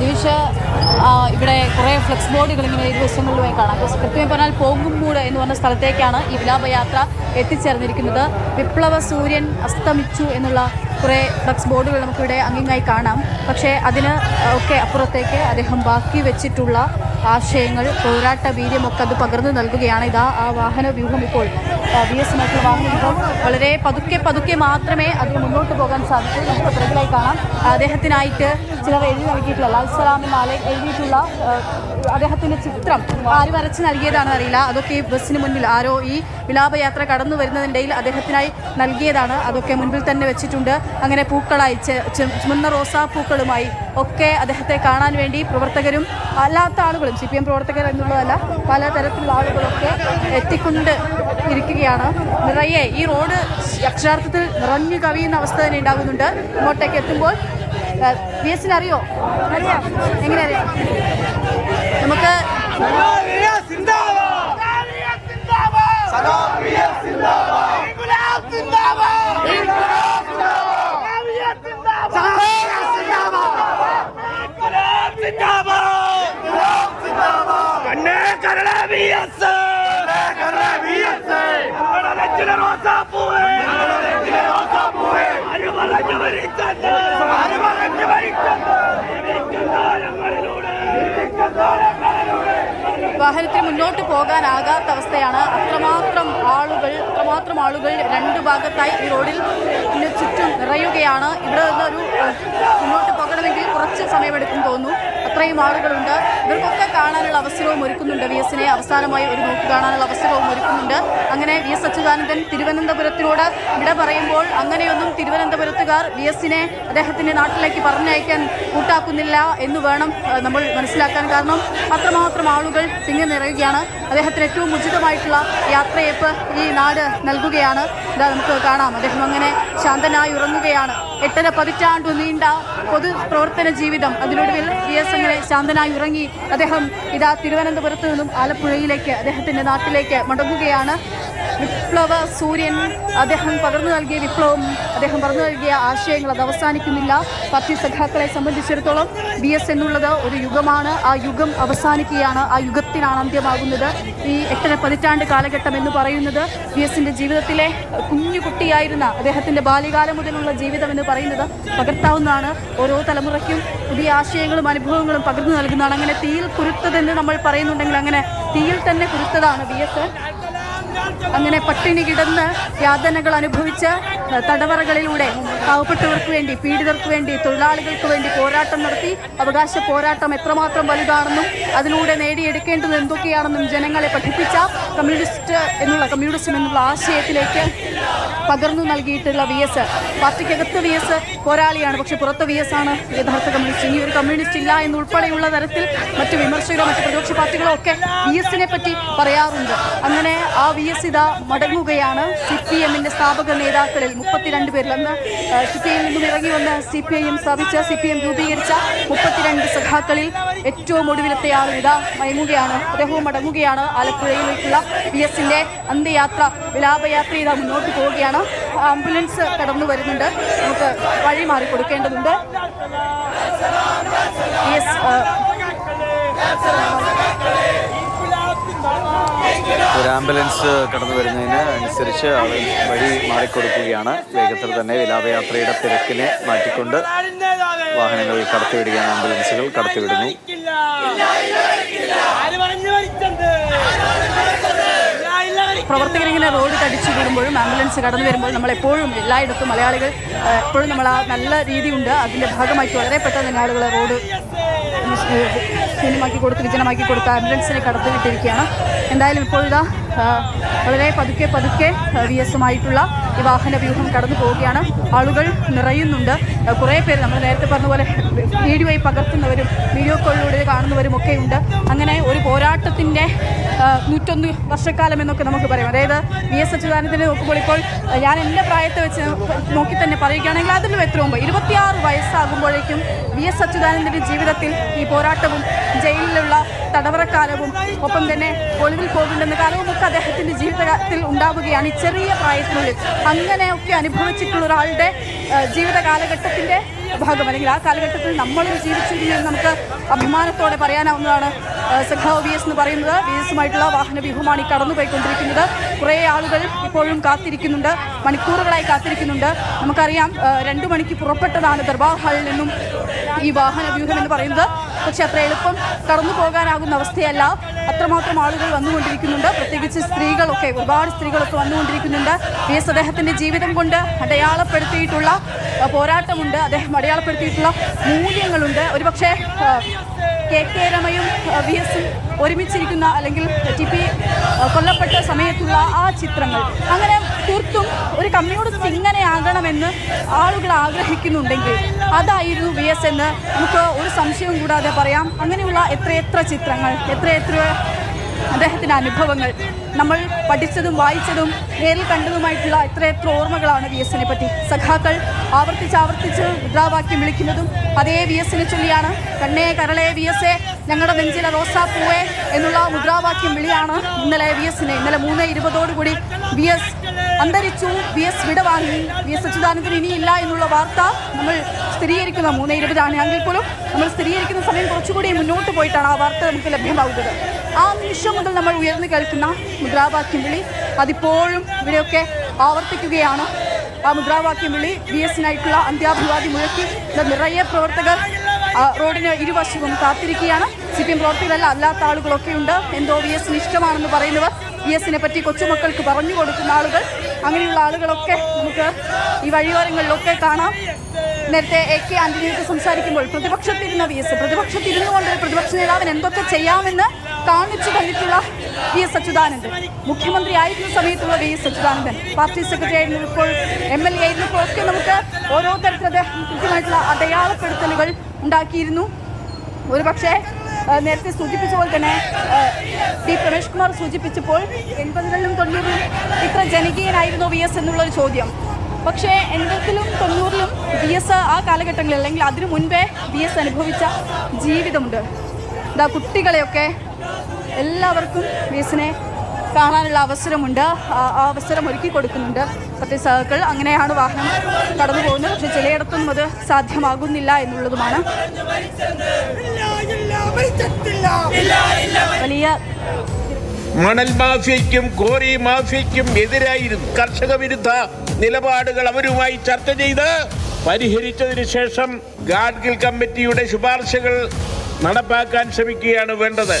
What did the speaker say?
ദിവിഷ ഇവിടെ കുറേ ഫ്ലെക്സ് ബോർഡുകൾ ഇങ്ങനെ ഇരുവശങ്ങളിലുമായി കാണാം. അപ്പോൾ കൃത്യമായി പറഞ്ഞാൽ പോകുമ്പൂട് എന്ന് പറഞ്ഞ സ്ഥലത്തേക്കാണ് ഈ വിലാപയാത്ര എത്തിച്ചേർന്നിരിക്കുന്നത്. വിപ്ലവ സൂര്യൻ അസ്തമിച്ചു എന്നുള്ള കുറേ ഫ്ലെക്സ് ബോർഡുകൾ നമുക്കിവിടെ അങ്ങിങ്ങായി കാണാം. പക്ഷേ അതിന് ഒക്കെ അപ്പുറത്തേക്ക് അദ്ദേഹം ബാക്കി വെച്ചിട്ടുള്ള ആശയങ്ങൾ പോരാട്ട വീര്യമൊക്കെ അത് പകർന്നു നൽകുകയാണ്. ഇതാ ആ വാഹന വ്യൂഹം ഇപ്പോൾ. ബി എസ് എൻ വാഹന വ്യൂഹം വളരെ പതുക്കെ പതുക്കെ മാത്രമേ അതിന് മുന്നോട്ട് പോകാൻ സാധിക്കൂ. നമുക്ക് പിറകിലായി കാണാം. അദ്ദേഹത്തിനായിട്ട് ചിലർ എഴുതി നൽകിയിട്ടുള്ള ലാൽ സലാം എന്നാലെ എഴുതിയിട്ടുള്ള അദ്ദേഹത്തിന്റെ ചിത്രം ആര് വരച്ച് നൽകിയതാണെന്ന് അറിയില്ല. അതൊക്കെ ബസ്സിന് മുന്നിൽ ആരോ ഈ വിലാപയാത്ര കടന്നു വരുന്നതിനിടയിൽ അദ്ദേഹത്തിനായി നൽകിയതാണ്. അതൊക്കെ മുൻപിൽ തന്നെ വെച്ചിട്ടുണ്ട്. അങ്ങനെ പൂക്കളായി ചുമന്ന റോസാ പൂക്കളുമായി ഒക്കെ അദ്ദേഹത്തെ കാണാൻ വേണ്ടി പ്രവർത്തകരും അല്ലാത്ത ആളുകളും സി പി എം പ്രവർത്തകർ എന്നുള്ളതല്ല പലതരത്തിലുള്ള ആളുകളൊക്കെ എത്തിക്കൊണ്ട് ഇരിക്കുകയാണ്. നിറയെ ഈ റോഡ് അക്ഷരാർത്ഥത്തിൽ നിറഞ്ഞു കവിയുന്ന അവസ്ഥ തന്നെ ഉണ്ടാകുന്നുണ്ട്. ഇങ്ങോട്ടേക്ക് എത്തുമ്പോൾ ബി എസിന് അറിയോ. അറിയാം എങ്ങനെ അറിയാം? നമുക്ക് വാഹനത്തിന് മുന്നോട്ട് പോകാനാകാത്ത അവസ്ഥയാണ്. അത്രമാത്രം ആളുകൾ അത്രമാത്രം ആളുകൾ രണ്ട് ഭാഗത്തായി ഈ റോഡിൽ ചുറ്റും നിറയുകയാണ്. ഇവിടെ നിന്നൊരു മുന്നോട്ട് പോകണമെങ്കിൽ കുറച്ച് സമയമെടുക്കും തോന്നുന്നു. അത്രയും ആളുകളുണ്ട്. ഇവർക്കൊക്കെ കാണാനുള്ള അവസരവും ഒരുക്കുന്നുണ്ട്. വി എസിനെ അവസാനമായി ഒരു നോക്ക് കാണാനുള്ള അവസരവും ഒരുക്കുന്നുണ്ട്. അങ്ങനെ വി എസ് അച്യുതാനന്ദൻ തിരുവനന്തപുരത്തിനോട് വിട പറയുമ്പോൾ അങ്ങനെയൊന്നും തിരുവനന്തപുരത്തുകാർ വി എസിനെ അദ്ദേഹത്തിന്റെ നാട്ടിലേക്ക് പറഞ്ഞയക്കാൻ കൂട്ടാക്കുന്നില്ല എന്ന് വേണം നമ്മൾ മനസ്സിലാക്കാൻ കാരണം അത്രമാത്രം ആളുകൾ തിങ്ങി നിറയുകയാണ്. അദ്ദേഹത്തിന് ഏറ്റവും ഉചിതമായിട്ടുള്ള യാത്രയപ്പ് ഈ നാട് നൽകുകയാണ്. ഇതാ നമുക്ക് കാണാം. അദ്ദേഹം അങ്ങനെ ശാന്തനായി ഉറങ്ങുകയാണ്. എട്ടര പതിറ്റാണ്ടു നീണ്ട പൊതു പ്രവർത്തന ജീവിതം. അതിനൊടുവിൽ വി എസ് അങ്ങനെ ശാന്തനായി ഉറങ്ങി അദ്ദേഹം ഇതാ തിരുവനന്തപുരത്ത് നിന്നും ആലപ്പുഴയിലേക്ക് അദ്ദേഹത്തിന്റെ നാട്ടിലേക്ക് മടങ്ങുകയാണ്. വിപ്ലവ സൂര്യൻ അദ്ദേഹം പകർന്നു നൽകിയ വിപ്ലവം അദ്ദേഹം പറഞ്ഞു നൽകിയ ആശയങ്ങൾ അത് അവസാനിക്കുന്നില്ല. പാർട്ടി സഖാക്കളെ സംബന്ധിച്ചിടത്തോളം ബി എസ് എന്നുള്ളത് ഒരു യുഗമാണ്. ആ യുഗം അവസാനിക്കുകയാണ്. ആ യുഗത്തിനാണ് അന്ത്യമാകുന്നത്. ഈ എട്ടര പതിറ്റാണ്ട് കാലഘട്ടം എന്ന് പറയുന്നത് ബി എസിന്റെ ജീവിതത്തിലെ കുഞ്ഞു കുട്ടിയായിരുന്ന അദ്ദേഹത്തിന്റെ ബാല്യകാലം മുതലുള്ള ജീവിതം എന്ന് പറയുന്നത് പകർത്താവുന്നതാണ്. ഓരോ തലമുറയ്ക്കും പുതിയ ആശയങ്ങളും അനുഭവങ്ങളും പകർന്നു നൽകുന്നതാണ്. അങ്ങനെ തീയിൽ കുരുത്തതെന്ന് നമ്മൾ പറയുന്നുണ്ടെങ്കിൽ അങ്ങനെ തീയിൽ തന്നെ കുരുത്തതാണ് ബി എസ് അങ്ങനെ പട്ടിണി കിടന്ന് യാതനകൾ അനുഭവിച്ച തടവറകളിലൂടെ പാവപ്പെട്ടവർക്ക് വേണ്ടി പീഡിതർക്ക് വേണ്ടി തൊഴിലാളികൾക്ക് വേണ്ടി പോരാട്ടം നടത്തി. അവകാശ പോരാട്ടം എത്രമാത്രം വലുതാണെന്നും അതിലൂടെ നേടിയെടുക്കേണ്ടത് എന്തൊക്കെയാണെന്നും ജനങ്ങളെ പഠിപ്പിച്ച കമ്മ്യൂണിസ്റ്റ് എന്നുള്ള കമ്മ്യൂണിസം എന്നുള്ള ആശയത്തിലേക്ക് പകർന്നു നൽകിയിട്ടുള്ള വി എസ്. പാർട്ടിക്കകത്ത് വി എസ് പോരാളിയാണ്. പക്ഷെ പുറത്ത് വി എസ് ആണ്. യഥാർത്ഥ കമ്മ്യൂണിസ്റ്റ്. ഇനി ഒരു കമ്മ്യൂണിസ്റ്റ് ഇല്ല എന്നുൾപ്പെടെയുള്ള തരത്തിൽ മറ്റു വിമർശകരോ മറ്റു പ്രതിപക്ഷ പാർട്ടികളോ ഒക്കെ വി എസിനെ പറ്റി പറയാറുണ്ട്. അങ്ങനെ ആ വി എസ് ഇതാ മടങ്ങുകയാണ്. സി പി എമ്മിന്റെ സ്ഥാപക നേതാക്കളിൽ മുപ്പത്തിരണ്ട് പേരിൽ അന്ന് സി പി എമ്മിൽ നിന്നും ഇറങ്ങി വന്ന് സി പി ഐ എം സ്ഥാപിച്ച സി പി എം രൂപീകരിച്ച മുപ്പത്തിരണ്ട് സഖാക്കളിൽ ഏറ്റവും ഒടുവിലത്തെ ആൾ ഇതാ മയങ്ങുകയാണ്. അദ്ദേഹവും മടങ്ങുകയാണ് ആലപ്പുഴയിലേക്കുള്ള വി എസിന്റെ അന്ത്യയാത്ര വിലാപയാത്ര ഇതാ മുന്നോട്ട് പോവുകയാണ്. ആംബുലൻസ് കടന്നു വരുന്നുണ്ട്. നമുക്ക് വഴി മാറി കൊടുക്കേണ്ടതുണ്ട്. യെസ് ഒരു ആംബുലൻസ് കടന്നു വരുന്നതിന് അനുസരിച്ച് അവർ വഴി മാറിക്കൊടുക്കുകയാണ് വേഗത്തിൽ തന്നെ വിലാപയാത്രയുടെ തിരക്കിനെ മാറ്റിക്കൊണ്ട് വാഹനങ്ങൾ കടത്തിവിടുകയാണ്. ആംബുലൻസുകൾ കടത്തിവിടുന്നു ആര് പറഞ്ഞു ഭരിച്ചത് പ്രവർത്തകരിങ്ങനെ റോഡ് തടിച്ചു കൂടുമ്പോഴും ആംബുലൻസ് കടന്നു വരുമ്പോൾ നമ്മൾ എപ്പോഴും എല്ലായിടത്തും മലയാളികൾ എപ്പോഴും നമ്മൾ ആ നല്ല രീതിയുണ്ട്. അതിന്റെ ഭാഗമായിട്ട് വളരെ പെട്ടെന്ന് തന്നെ ആളുകൾ റോഡ് ശൂന്യമാക്കി കൊടുത്ത് വിജനമാക്കി കൊടുത്ത് ആംബുലൻസിനെ കടത്തിവിട്ടിരിക്കുകയാണ്. എന്തായാലും ആ, വളരെ പതുക്കെ പതുക്കെ വി എസുമായിട്ടുള്ള ഈ വാഹന വ്യൂഹം കടന്നു പോവുകയാണ്. ആളുകൾ നിറയുന്നുണ്ട്. കുറേ പേര് നമ്മൾ നേരത്തെ പറഞ്ഞ പോലെ വീഡിയോയിൽ പകർത്തുന്നവരും വീഡിയോ കോളിലൂടെ കാണുന്നവരും ഒക്കെ ഉണ്ട്. അങ്ങനെ ഒരു പോരാട്ടത്തിന്റെ നൂറ്റൊന്ന് വർഷക്കാലം എന്നൊക്കെ നമുക്ക് പറയാം. അതായത് വി എസ് അച്യുതാനന്ദനെ നോക്കുമ്പോൾ ഇപ്പോൾ ഞാൻ എന്റെ പ്രായത്തെ വെച്ച് നോക്കി തന്നെ പറയുകയാണെങ്കിൽ അതിലും എത്ര മുമ്പ്? ഇരുപത്തിയാറ് വയസ്സാകുമ്പോഴേക്കും വി എസ് അച്യുതാനന്ദന്റെ ജീവിതത്തിൽ ഈ പോരാട്ടവും ജയിലിലുള്ള തടവറക്കാലവും ഒപ്പം തന്നെ ഒളിവിൽ പോകുന്നുണ്ടെന്ന കാലവും ഒക്കെ അദ്ദേഹത്തിന്റെ ജീവിതത്തിൽ ഉണ്ടാവുകയാണ്. ഈ ചെറിയ പ്രായത്തിനുള്ളിൽ അങ്ങനെയൊക്കെ അനുഭവിച്ചിട്ടുള്ള ഒരാളുടെ ജീവിത കാലഘട്ടത്തിന്റെ ഭാഗം അല്ലെങ്കിൽ ആ കാലഘട്ടത്തിൽ നമ്മളും ജീവിച്ചിരുന്നു നമുക്ക് അഭിമാനത്തോടെ പറയാനാവുന്നതാണ്. സഖാവ് വി എസ് എന്ന് പറയുന്നത്. വി എസുമായിട്ടുള്ള വാഹന വ്യൂഹമാണ് ഈ കടന്നുപോയിക്കൊണ്ടിരിക്കുന്നത്. കുറേ ആളുകൾ ഇപ്പോഴും കാത്തിരിക്കുന്നുണ്ട്. മണിക്കൂറുകളായി കാത്തിരിക്കുന്നുണ്ട്. നമുക്കറിയാം രണ്ടു മണിക്ക് പുറപ്പെട്ടതാണ് ദർബാർ ഹാളിൽ നിന്നും ഈ വാഹന വ്യൂഹം എന്ന് പറയുന്നത്. പക്ഷെ അത്ര എളുപ്പം കടന്നു പോകാനാകുന്ന അവസ്ഥയല്ല. അത്രമാത്രം ആളുകൾ വന്നുകൊണ്ടിരിക്കുന്നുണ്ട്. പ്രത്യേകിച്ച് സ്ത്രീകളൊക്കെ ഒരുപാട് സ്ത്രീകളൊക്കെ വന്നുകൊണ്ടിരിക്കുന്നുണ്ട്. വി എസ് അദ്ദേഹത്തിന്റെ ജീവിതം കൊണ്ട് അടയാളപ്പെടുത്തിയിട്ടുള്ള പോരാട്ടമുണ്ട്. അദ്ദേഹം അടയാളപ്പെടുത്തിയിട്ടുള്ള മൂല്യങ്ങളുണ്ട്. ഒരുപക്ഷെ കെ കെ രമയും വി എസും ഒരുമിച്ചിരിക്കുന്ന അല്ലെങ്കിൽ ടി പി കൊല്ലപ്പെട്ട സമയത്തുള്ള ആ ചിത്രങ്ങൾ. അങ്ങനെ തീർത്തും ഒരു കമ്മ്യൂണിസ്റ്റ് ഇങ്ങനെ ആകണമെന്ന് ആളുകൾ ആഗ്രഹിക്കുന്നുണ്ടെങ്കിൽ അതായിരുന്നു വി എസ് എന്ന് നമുക്ക് ഒരു സംശയവും കൂടാതെ പറയാം. അങ്ങനെയുള്ള എത്രയെത്ര ചിത്രങ്ങൾ എത്രയെത്ര അദ്ദേഹത്തിന്റെ അനുഭവങ്ങൾ നമ്മൾ പഠിച്ചതും വായിച്ചതും നേരിൽ കണ്ടതുമായിട്ടുള്ള എത്രയെത്ര ഓർമ്മകളാണ് വി എസിനെ പറ്റി. സഖാക്കൾ ആവർത്തിച്ച് ആവർത്തിച്ച് മുദ്രാവാക്യം വിളിക്കുന്നതും അതേ വി എസിനെ ചൊല്ലിയാണ്. കണ്ണേ കരളെ വി എസ് എ ഞങ്ങളുടെ നെഞ്ചിലെ റോസാ പൂവേ എന്നുള്ള മുദ്രാവാക്യം വിളിയാണ് ഇന്നലെ വി എസിനെ ഇന്നലെ മൂന്ന് ഇരുപതോടുകൂടി വി എസ് അന്തരിച്ചു. വി എസ് വിടവാങ്ങി. വി എസ് അച്യുതാനന്ദൻ ഇനിയില്ല എന്നുള്ള വാർത്ത നമ്മൾ സ്ഥിരീകരിക്കുന്ന മൂന്ന് ഇരുപതാണ് എങ്കിൽ പോലും നമ്മൾ സ്ഥിരീകരിക്കുന്ന സമയം കുറച്ചുകൂടി മുന്നോട്ട് പോയിട്ടാണ് ആ വാർത്ത നമുക്ക് ലഭ്യമാകുന്നത്. ആ നിമിഷം മുതൽ നമ്മൾ ഉയർന്നു കേൾക്കുന്ന മുദ്രാവാക്യം വിളി അതിപ്പോഴും ഇവിടെയൊക്കെ ആവർത്തിക്കുകയാണ്. ആ മുദ്രാവാക്യം വിളി വി എസിനായിട്ടുള്ള അന്ത്യാഭിവാദി മുഴക്കി നിറയെ പ്രവർത്തകർ റോഡിന് ഇരുവശവും കാത്തിരിക്കുകയാണ്. സി പി എം പ്രവർത്തകരല്ല അല്ലാത്ത ആളുകളൊക്കെ ഉണ്ട്. എന്തോ വി എസിന് ഇഷ്ടമാണെന്ന് പറയുന്നവർ വി എസിനെ പറ്റി കൊച്ചുമക്കൾക്ക് പറഞ്ഞു കൊടുക്കുന്ന ആളുകൾ അങ്ങനെയുള്ള ആളുകളൊക്കെ നമുക്ക് ഈ വഴിയോരങ്ങളിലൊക്കെ കാണാം. നേരത്തെ എ കെ ആന്റണിയൊക്കെ സംസാരിക്കുമ്പോൾ പ്രതിപക്ഷത്തിരുന്ന വി എസ് പ്രതിപക്ഷത്തിരുന്നു കൊണ്ട് പ്രതിപക്ഷ നേതാവിന് എന്തൊക്കെ ചെയ്യാമെന്ന് കാണിച്ചു തന്നിട്ടുള്ള വി എസ് അച്യുതാനന്ദൻ. മുഖ്യമന്ത്രി ആയിരുന്ന സമയത്തുള്ള V S Achuthanandan. Party secretary ആയിരുന്നപ്പോൾ എം എൽ എ ആയിരുന്നപ്പോൾ ഒക്കെ നമുക്ക് ഓരോ അദ്ദേഹം കൃത്യമായിട്ടുള്ള അടയാളപ്പെടുത്തലുകൾ ഉണ്ടാക്കിയിരുന്നു. ഒരുപക്ഷെ നേരത്തെ സൂചിപ്പിച്ച പോലെ തന്നെ ടി പ്രമേഷ് കുമാർ സൂചിപ്പിച്ചപ്പോൾ എൺപതുകളിലും തൊണ്ണൂറിലും ഇത്ര ജനകീയനായിരുന്നു വി എസ് എന്നുള്ളൊരു ചോദ്യം. പക്ഷേ എൺപതിലും തൊണ്ണൂറിലും വി എസ് ആ കാലഘട്ടങ്ങളിൽ അല്ലെങ്കിൽ അതിനു മുൻപേ വി എസ് അനുഭവിച്ച ജീവിതമുണ്ട്. ഇതാ കുട്ടികളെയൊക്കെ എല്ലാവർക്കും വി എസിനെ കാണാനുള്ള അവസരമുണ്ട്. അവസരം ഒരുക്കി കൊടുക്കുന്നുണ്ട്. പ്രത്യേക സർക്കിൾ അങ്ങനെയാണ് വാഹനം കടന്നു പോകുന്നത്. പക്ഷെ ചിലയിടത്തൊന്നും അത് സാധ്യമാകുന്നില്ല എന്നുള്ളതുമാണ്. വലിയ മണൽ മാഫിയയ്ക്കും കോറി മാഫിയയ്ക്കും എതിരായിരുന്നു കർഷക വിരുദ്ധ നിലപാടുകൾ അവരുമായി ചർച്ച ചെയ്ത് പരിഹരിച്ചതിന് ശേഷം ഗാഡ്ഗിൽ കമ്മിറ്റിയുടെ ശുപാർശകൾ നടപ്പാക്കാൻ ശ്രമിക്കുകയാണ് വേണ്ടത്.